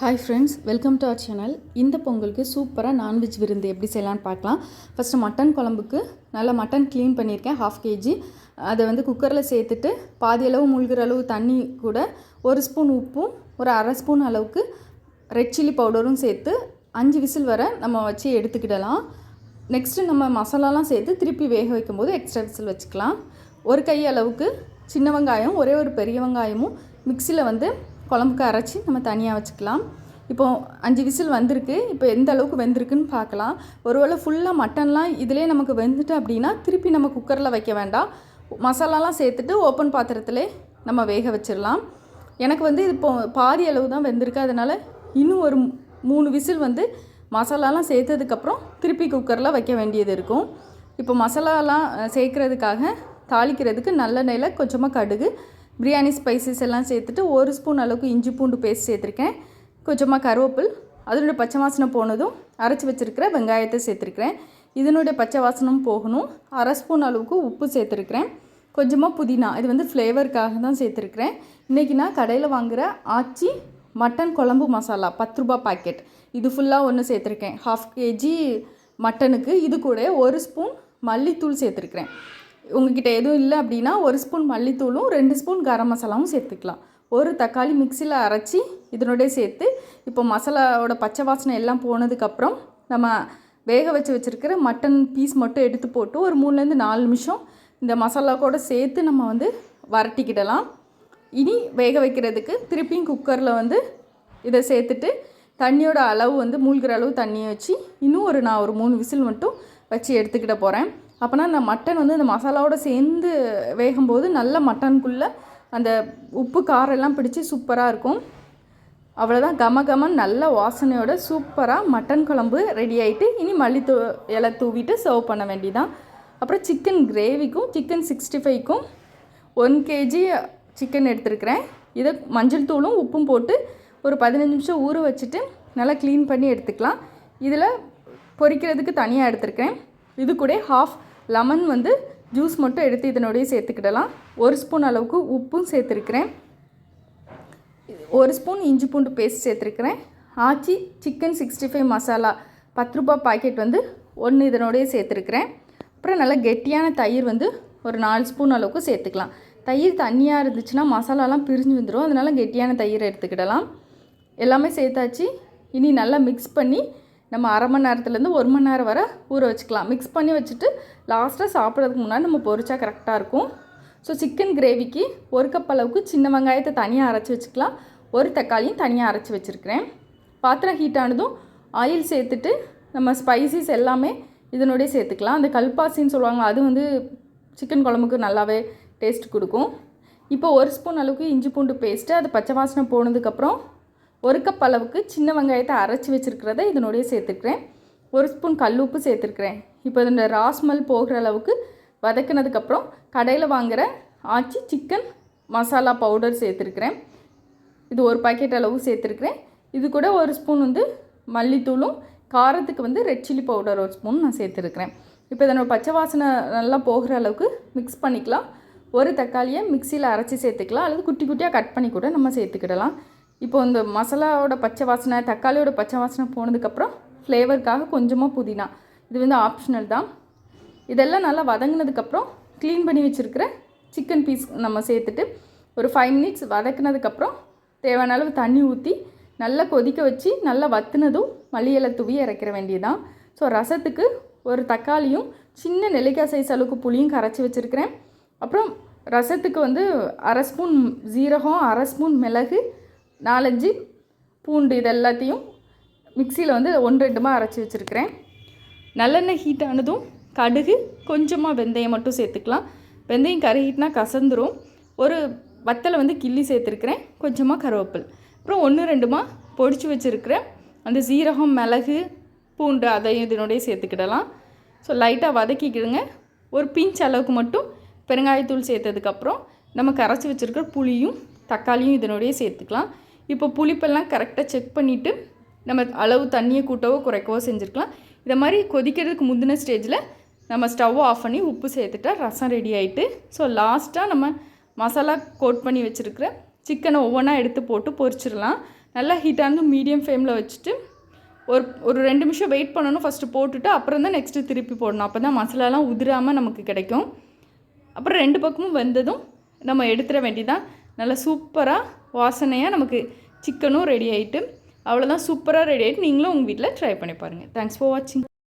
Hi friends welcome to our channel இந்த பொங்கலுக்கு சூப்பராக நான்வெஜ் விருந்து எப்படி செய்யலான்னு பார்க்கலாம். ஃபஸ்ட்டு மட்டன் குழம்புக்கு நல்லா மட்டன் க்ளீன் பண்ணியிருக்கேன் ஹாஃப் கேஜி அதை வந்து குக்கரில் சேர்த்துட்டு பாதி அளவு முழுகிற அளவு தண்ணி கூட ஒரு ஸ்பூன் உப்பும் ஒரு அரை ஸ்பூன் அளவுக்கு ரெட் சில்லி பவுடரும் சேர்த்து அஞ்சு விசில் வர நம்ம வச்சு எடுத்துக்கிடலாம். நெக்ஸ்ட்டு நம்ம மசாலாலாம் சேர்த்து திருப்பி வேக வைக்கும்போது எக்ஸ்ட்ரா விசில் வச்சுக்கலாம். ஒரு கை அளவுக்கு சின்ன வெங்காயம் ஒரே ஒரு பெரிய வெங்காயமும் மிக்சியில் வந்து குழம்புக்கு அரைச்சி நம்ம தனியாக வச்சுக்கலாம். இப்போ அஞ்சு விசில் வந்திருக்கு. இப்போ எந்த அளவுக்கு வெந்திருக்குன்னு பார்க்கலாம். ஒருவேளை ஃபுல்லாக மட்டன்லாம் இதிலே நமக்கு வெந்துட்டு அப்படின்னா திருப்பி நம்ம குக்கரில் வைக்க வேண்டாம். மசாலாலாம் சேர்த்துட்டு ஓப்பன் பாத்திரத்திலே நம்ம வேக வச்சிடலாம். எனக்கு வந்து இப்போ பாதி அளவு தான் வெந்திருக்கு. அதனால் இன்னும் ஒரு மூணு விசில் வந்து மசாலாலாம் சேர்த்ததுக்கப்புறம் திருப்பி குக்கரில் வைக்க வேண்டியது இருக்கும். இப்போ மசாலாலாம் சேர்க்குறதுக்காக சேர்க்கறதுக்காக தாளிக்கிறதுக்கு நல்லெண்ணெயில் கொஞ்சமாக கடுகு பிரியாணி ஸ்பைசஸ் எல்லாம் சேர்த்துட்டு ஒரு ஸ்பூன் அளவுக்கு இஞ்சி பூண்டு பேஸ்ட் சேர்த்துருக்கேன். கொஞ்சமாக கருவேப்பில் அதனுடைய பச்சை வாசனை போனதும் அரைச்சி வச்சுருக்கிற வெங்காயத்தை சேர்த்துருக்கிறேன். இதனுடைய பச்சை வாசனம் போகணும். அரை ஸ்பூன் அளவுக்கு உப்பு சேர்த்துருக்கிறேன். கொஞ்சமாக புதினா இது வந்து ஃப்ளேவருக்காக தான் சேர்த்துருக்கிறேன். இன்றைக்கி நான் கடையில் வாங்குகிற ஆச்சி மட்டன் குழம்பு மசாலா பத்து ரூபா பாக்கெட் இது ஃபுல்லாக ஒன்று சேர்த்துருக்கேன். ஹாஃப் கேஜி மட்டனுக்கு இது கூட ஒரு ஸ்பூன் மல்லித்தூள் சேர்த்துருக்கிறேன். உங்ககிட்ட எதுவும் இல்லை அப்படின்னா ஒரு ஸ்பூன் மல்லித்தூளும் ரெண்டு ஸ்பூன் கரம் மசாலாவும் சேர்த்துக்கலாம். ஒரு தக்காளி மிக்சியில் அரைச்சி இதனுடைய சேர்த்து இப்போ மசாலாவோட பச்சை வாசனை எல்லாம் போனதுக்கப்புறம் நம்ம வேக வச்சு வச்சுருக்கிற மட்டன் பீஸ் மட்டும் எடுத்து போட்டு ஒரு மூணுலேருந்து நாலு நிமிஷம் இந்த மசாலா கூட சேர்த்து நம்ம வந்து வரட்டிக்கிடலாம் இனி வேக வைக்கிறதுக்கு திருப்பியும் குக்கரில் வந்து இதை சேர்த்துட்டு தண்ணியோட அளவு வந்து மூழ்கிற அளவு தண்ணியை வச்சு இன்னும் ஒரு நான் ஒரு மூணு விசில் மட்டும் வச்சு எடுத்துக்கிட போகிறேன் அப்போனா அந்த மட்டன் வந்து அந்த மசாலாவோட சேர்ந்து வேகும்போது நல்ல மட்டனுக்குள்ளே அந்த உப்பு காரம் எல்லாம் பிடிச்சி சூப்பராக இருக்கும். அவ்வளோதான் கம கமன் நல்ல வாசனையோட சூப்பராக மட்டன் குழம்பு ரெடி ஆகிட்டு இனி மல்லித்தூ இலை தூவிட்டு சர்வ் பண்ண வேண்டிதான். அப்புறம் சிக்கன் கிரேவிக்கும் சிக்கன் சிக்ஸ்டி ஃபைவ்க்கும் ஒன் கேஜி சிக்கன் எடுத்துருக்கிறேன். இதை மஞ்சள் தூளும் உப்பும் போட்டு ஒரு பதினஞ்சு நிமிஷம் ஊற வச்சுட்டு நல்லா க்ளீன் பண்ணி எடுத்துக்கலாம். இதில் பொரிக்கிறதுக்கு தனியாக எடுத்துருக்கேன் இது கூட ஹாஃப் லெமன் வந்து ஜூஸ் மட்டும் எடுத்து இதனுடைய சேர்த்துக்கிடலாம். ஒரு ஸ்பூன் அளவுக்கு உப்பும் சேர்த்துருக்கிறேன். ஒரு ஸ்பூன் இஞ்சி பூண்டு paste சேர்த்துருக்கிறேன். Aachi chicken sixty five masala பத்து ரூபாய் பாக்கெட் வந்து ஒன்று இதனோடய சேர்த்துருக்கிறேன். அப்புறம் நல்லா கெட்டியான தயிர் வந்து ஒரு நாலு ஸ்பூன் அளவுக்கு சேர்த்துக்கலாம். தயிர் தண்ணியாக இருந்துச்சுன்னா மசாலாலாம் பிரிஞ்சு வந்துடும் அதனால கெட்டியான தயிர் எடுத்துக்கிடலாம். எல்லாமே சேர்த்தாச்சு. இனி நல்லா மிக்ஸ் பண்ணி நம்ம அரை மணி நேரத்துலேருந்து ஒரு மணி நேரம் வரை ஊற வச்சுக்கலாம். மிக்ஸ் பண்ணி வச்சுட்டு லாஸ்ட்டாக சாப்பிட்றதுக்கு முன்னாடி நம்ம பொரிச்சா கரெக்டாக இருக்கும். ஸோ சிக்கன் கிரேவிக்கு ஒரு கப் அளவுக்கு சின்ன வெங்காயத்தை தனியாக அரைச்சி வச்சுக்கலாம். ஒரு தக்காளியும் தனியாக அரைச்சி வச்சுருக்கிறேன். பாத்திரம் ஹீட் ஆனதும் ஆயில் சேர்த்துட்டு நம்ம ஸ்பைசஸ் எல்லாமே இதனுடைய சேர்த்துக்கலாம். அந்த கல்பாசின்னு சொல்லுவாங்க அது வந்து சிக்கன் குழம்புக்கு நல்லாவே டேஸ்ட் கொடுக்கும். இப்போ ஒரு ஸ்பூன் அளவுக்கு இஞ்சி பூண்டு பேஸ்ட்டு அது பச்சை வாசனை போனதுக்கப்புறம் ஒரு கப் அளவுக்கு சின்ன வெங்காயத்தை அரைச்சி வச்சுருக்கிறத இதனுடைய சேர்த்துக்கிறேன். ஒரு ஸ்பூன் கல்லுப்பு சேர்த்துருக்குறேன் இப்போ இதோட ராஸ்மல் போகிற அளவுக்கு வதக்குனதுக்கப்புறம் கடையில் வாங்குகிற ஆச்சி சிக்கன் மசாலா பவுடர் சேர்த்துருக்குறேன். இது ஒரு பாக்கெட் அளவு சேர்த்துருக்குறேன். இது கூட ஒரு ஸ்பூன் வந்து மல்லித்தூளும் காரத்துக்கு வந்து ரெட் சில்லி பவுடர் ஒரு ஸ்பூன் நான் சேர்த்துருக்குறேன். இப்போ இதனோட பச்சை வாசனை நல்லா போகிற அளவுக்கு மிக்ஸ் பண்ணிக்கலாம். ஒரு தக்காளியை மிக்சியில் அரைச்சி சேர்த்துக்கலாம். அல்லது குட்டி குட்டியாக கட் பண்ணி கூட நம்ம சேர்த்துக்கிடலாம். இப்போ இந்த மசாலாவோட பச்சை வாசனை தக்காளியோட பச்சை வாசனை போனதுக்கப்புறம் ஃப்ளேவருக்காக கொஞ்சமாக புதினா. இது வந்து ஆப்ஷனல் தான். இதெல்லாம் நல்லா வதங்கினதுக்கப்புறம் க்ளீன் பண்ணி வச்சுருக்கிற சிக்கன் பீஸ் நம்ம சேர்த்துட்டு ஒரு ஃபைவ் மினிட்ஸ் வதக்குனதுக்கப்புறம் தேவையான அளவு தண்ணி ஊற்றி நல்லா கொதிக்க வச்சு நல்லா வத்துனதும் மல்லி தூவி இறக்கிற வேண்டியதான் ஸோ ரசத்துக்கு ஒரு தக்காளியும் சின்ன நெல்லிக்காய் சைஸ் அளவுக்கு புளியும் கரைச்சி வச்சுருக்கிறேன். அப்புறம் ரசத்துக்கு வந்து அரை ஸ்பூன் ஜீரகம் அரை ஸ்பூன் மிளகு நாலஞ்சு பூண்டு இது எல்லாத்தையும் மிக்சியில் வந்து ஒன்று ரெண்டுமாக அரைச்சி வச்சுருக்கிறேன். நல்லெண்ணெய் ஹீட் ஆனதும் கடுகு கொஞ்சமாக வெந்தயம் மட்டும் சேர்த்துக்கலாம். வெந்தயம் கருகிட்டுனா கசந்துரும். ஒரு வத்தலை வந்து கிள்ளி சேர்த்துருக்கிறேன். கொஞ்சமாக கருவேப்பில். அப்புறம் ஒன்று ரெண்டுமா பொடிச்சு வச்சுருக்கிறேன். அந்த சீரகம் மிளகு பூண்டு அதையும் இதனுடைய சேர்த்துக்கிடலாம். ஸோ லைட்டாக வதக்கிக்கிடுங்க. ஒரு பிஞ்ச் அளவுக்கு மட்டும் பெருங்காயத்தூள் சேர்த்ததுக்கப்புறம் நம்ம கரைச்சி வச்சுருக்கிற புளியும் தக்காளியும் இதனுடைய சேர்த்துக்கலாம். இப்போ புளிப்பெல்லாம் கரெக்டாக செக் பண்ணிவிட்டு நம்ம அளவு தண்ணியை கூட்டவோ குறைக்கவோ செஞ்சுருக்கலாம். இதை மாதிரி கொதிக்கிறதுக்கு முந்தின ஸ்டேஜில் நம்ம ஸ்டவ்வை ஆஃப் பண்ணி உப்பு சேர்த்துட்டா ரசம் ரெடி ஆகிட்டு ஸோ லாஸ்ட்டாக நம்ம மசாலா கோட் பண்ணி வச்சுருக்கிற சிக்கனை ஒவ்வொன்றா எடுத்து போட்டு பொரிச்சிடலாம். நல்லா ஹீட்டாக மீடியம் ஃப்ளேமில் வச்சுட்டு ஒரு ஒரு ரெண்டு நிமிஷம் வெயிட் பண்ணணும் ஃபஸ்ட்டு போட்டுட்டு அப்புறம் தான் நெக்ஸ்ட்டு திருப்பி போடணும். அப்போ தான் மசாலாலாம் உதிராமல் நமக்கு கிடைக்கும். அப்புறம் ரெண்டு பக்கமும் வெந்ததும் நம்ம எடுத்துட வேண்டியதான் நல்லா சூப்பராக வாசனையாக நமக்கு சிக்கனும் ரெடி ஆகிட்டு அவ்வளோதான் சூப்பராக ரெடி ஆகிட்டு நீங்களும் உங்கள் வீட்டில் ட்ரை பண்ணி பாருங்கள் தேங்க்ஸ் ஃபார் வாட்சிங்